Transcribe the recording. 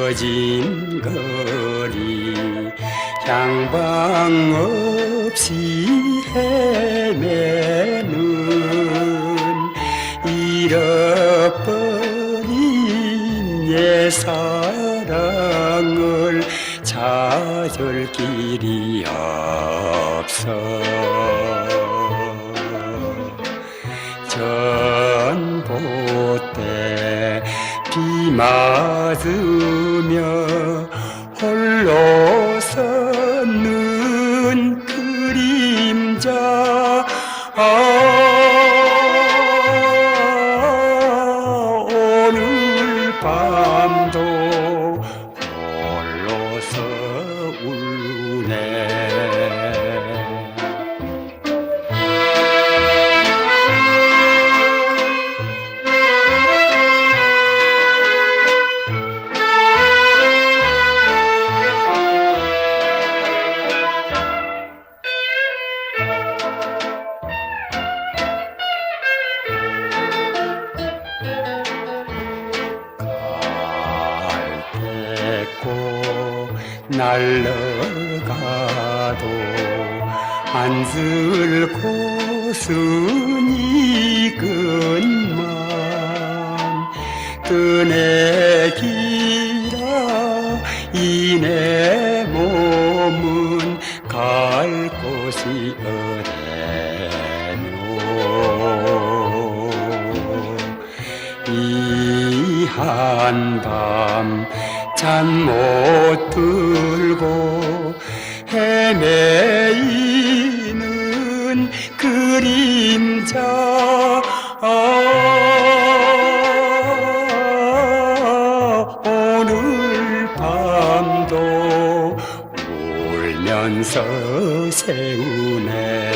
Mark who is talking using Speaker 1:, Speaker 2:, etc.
Speaker 1: 꺼진 거리 향방 없이 헤매는 잃어버린 내 사랑을 찾을 길이 없어. 전봇대 비 맞은 으며 홀로 섰는 그림자. 아, 오늘 밤도 홀로서 날려가도 안슬 곳은 이근만. 뜨내기라 이내 몸은 갈 곳이 어디뇨? 이 한밤 잠못 들고 헤매이는 그림자. 아, 오늘 밤도 울면서 세우네